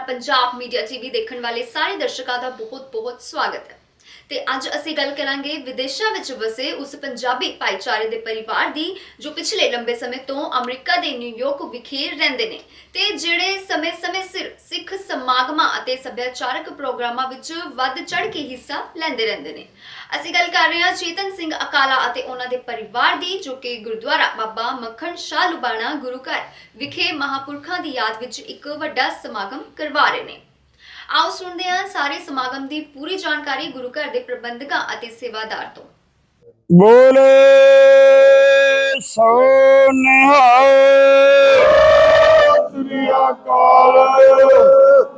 Punjab media TV ਦੇਖਣ ਵਾਲੇ ਸਾਰੇ ਦਰਸ਼ਕਾਂ ਦਾ ਬਹੁਤ-ਬਹੁਤ ਸਵਾਗਤ ਹੈ। ਤੇ ਅੱਜ ਅਸੀਂ ਗੱਲ ਕਰਾਂਗੇ ਵਿਦੇਸ਼ਾਂ ਵਿੱਚ ਵਸੇ ਉਸ ਪੰਜਾਬੀ ਭਾਈਚਾਰੇ ਦੇ ਪਰਿਵਾਰ ਦੀ, ਜੋ ਪਿਛਲੇ ਲੰਬੇ ਸਮੇਂ ਤੋਂ ਅਮਰੀਕਾ ਦੇ ਨਿਊਯਾਰਕ ਵਿਖੇ ਰਹਿੰਦੇ ਨੇ। ਤੇ ਜਿਹੜੇ ਸਮੇਂ-ਸਮੇਂ ਸਿਰ ਸਿੱਖ ਸਮਾਗਮਾਂ ਅਤੇ ਸੱਭਿਆਚਾਰਕ ਪ੍ਰੋਗਰਾਮਾਂ ਵਿੱਚ ਵੱਧ ਚੜ੍ਹ ਕੇ ਹਿੱਸਾ ਲੈਂਦੇ ਰਹਿੰਦੇ ਨੇ। ਅਸੀਂ ਗੱਲ ਕਰ ਰਹੇ ਹਾਂ ਚੇਤਨ ਸਿੰਘ ਅਕਾਲਾ ਅਤੇ ਉਹਨਾਂ ਦੇ ਪਰਿਵਾਰ ਦੀ ਜੋ ਕਿ ਗੁਰਦੁਆਰਾ ਬਾਬਾ ਮੱਖਣ ਸ਼ਾਹ ਲੁਬਾਣਾ ਗੁਰੂ ਘਰ ਵਿਖੇ ਮਹਾਪੁਰਖਾਂ ਦੀ ਯਾਦ ਵਿੱਚ ਇੱਕ ਵੱਡਾ ਸਮਾਗਮ ਕਰਵਾ ਰਹੇ ਨੇ। ਆਓ ਸੁਣਦੇ ਹਾਂ ਸਾਰੇ ਸਮਾਗਮ ਦੀ ਪੂਰੀ ਜਾਣਕਾਰੀ ਗੁਰੂ ਘਰ ਦੇ ਪ੍ਰਬੰਧਕਾਂ ਅਤੇ ਸੇਵਾਦਾਰ ਤੋਂ। ਬੋਲੇ ਸੋ ਨਿਹਾਲ ਸ੍ਰੀ ਅਕਾਲ।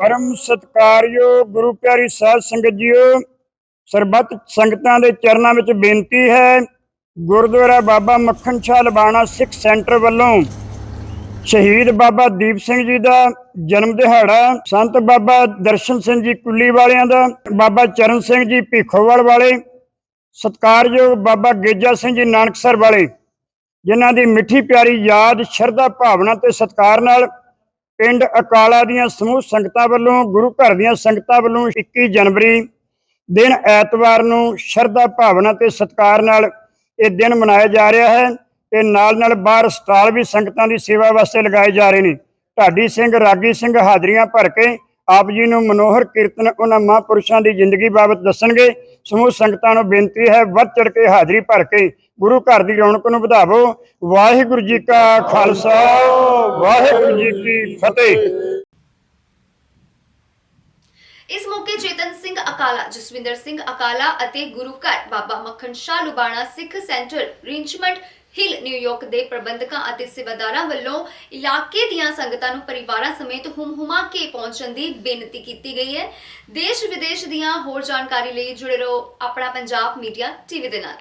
ਪਰਮ ਸਤਕਾਰਯੋਗ ਗੁਰੂ ਪਿਆਰੀ ਸਾਧ ਸੰਗਤ ਜੀਓ, ਸਰਬੱਤ ਸੰਗਤਾਂ ਦੇ ਚਰਨਾਂ ਵਿੱਚ ਬੇਨਤੀ ਹੈ, ਗੁਰਦੁਆਰਾ ਬਾਬਾ ਮੱਖਣ ਸ਼ਾਹ ਲਬਾਣਾ ਸਿੱਖ ਸੈਂਟਰ ਵੱਲੋਂ ਸ਼ਹੀਦ ਬਾਬਾ ਦੀਪ ਸਿੰਘ ਜੀ ਦਾ ਜਨਮ ਦਿਹਾੜਾ, ਸੰਤ ਬਾਬਾ ਦਰਸ਼ਨ ਸਿੰਘ ਜੀ ਕੁੱਲੀ ਵਾਲਿਆਂ ਦਾ, ਬਾਬਾ ਚਰਨ ਸਿੰਘ ਜੀ ਭੀਖੋਵਾਲ ਵਾਲੇ, ਸਤਕਾਰਯੋਗ ਬਾਬਾ ਗੇਜਾ ਸਿੰਘ ਜੀ ਨਾਨਕਸਰ ਵਾਲੇ, ਜਿਨ੍ਹਾਂ ਦੀ ਮਿੱਠੀ ਪਿਆਰੀ ਯਾਦ, ਸ਼ਰਧਾ ਭਾਵਨਾ ਤੇ ਸਤਕਾਰ ਨਾਲ ਪਿੰਡ ਅਕਾਲਾ ਦੀਆਂ ਸਮੂਹ ਸੰਗਤਾਂ ਵੱਲੋਂ, ਗੁਰੂ ਘਰ ਦੀਆਂ ਸੰਗਤਾਂ ਵੱਲੋਂ 21 ਜਨਵਰੀ ਦਿਨ ਐਤਵਾਰ ਨੂੰ ਸ਼ਰਧਾ ਭਾਵਨਾ ਤੇ ਸਤਿਕਾਰ ਨਾਲ ਇਹ ਦਿਨ ਮਨਾਇਆ ਜਾ ਰਿਹਾ ਹੈ ਤੇ ਨਾਲ ਨਾਲ ਬਾਹਰ ਸਟਾਲ ਵੀ ਸੰਗਤਾਂ ਦੀ ਸੇਵਾ ਵਾਸਤੇ ਲਗਾਏ ਜਾ ਰਹੇ ਨੇ। ਢਾਡੀ ਸਿੰਘ, ਰਾਗੀ ਸਿੰਘ ਹਾਜ਼ਰੀਆਂ ਭਰ ਕੇ ਆਪ ਜੀ ਨੂੰ ਮਨੋਹਰ ਕੀਰਤਨ ਉਹਨਾਂ ਮਹਾਂਪੁਰਸ਼ਾਂ ਦੀ ਜ਼ਿੰਦਗੀ ਬਾਬਤ ਦੱਸਣਗੇ। ਸਮੂਹ ਸੰਗਤਾਂ ਨੂੰ ਬੇਨਤੀ ਹੈ ਵੱਧ ਚੜ ਕੇ ਹਾਜ਼ਰੀ ਭਰ ਕੇ ਗੁਰੂ ਘਰ ਦੀ ਰੌਣਕ ਨੂੰ ਵਧਾਵੋ। ਵਾਹਿਗੁਰੂ ਜੀ ਕਾ ਖਾਲਸਾ, ਵਾਹਿਗੁਰੂ ਜੀ ਕੀ ਫਤਿਹ। ਇਸ ਮੌਕੇ ਚੇਤਨ ਸਿੰਘ ਅਕਾਲਾ, ਜਸਵਿੰਦਰ ਸਿੰਘ ਅਕਾਲਾ ਅਤੇ ਗੁਰੂ ਘਰ Baba Makhan Shah Lubana Sikh centre Richmond Hill New York ਦੇ ਪ੍ਰਬੰਧਕਾਂ ਅਤੇ ਸੇਵਾਦਾਰਾਂ ਵੱਲੋਂ ਇਲਾਕੇ ਦੀਆਂ ਸੰਗਤਾਂ ਨੂੰ ਪਰਿਵਾਰਾਂ ਸਮੇਤ ਹੁਮ-ਹੁਮਾ ਕੇ ਪਹੁੰਚਣ ਦੀ ਬੇਨਤੀ ਕੀਤੀ ਗਈ ਹੈ। ਦੇਸ਼ ਵਿਦੇਸ਼ ਦੀਆਂ ਹੋਰ ਜਾਣਕਾਰੀ ਲਈ ਜੁੜੇ ਰਹੋ ਆਪਣਾ ਪੰਜਾਬ ਮੀਡੀਆ ਟੀਵੀ ਦੇ ਨਾਲ।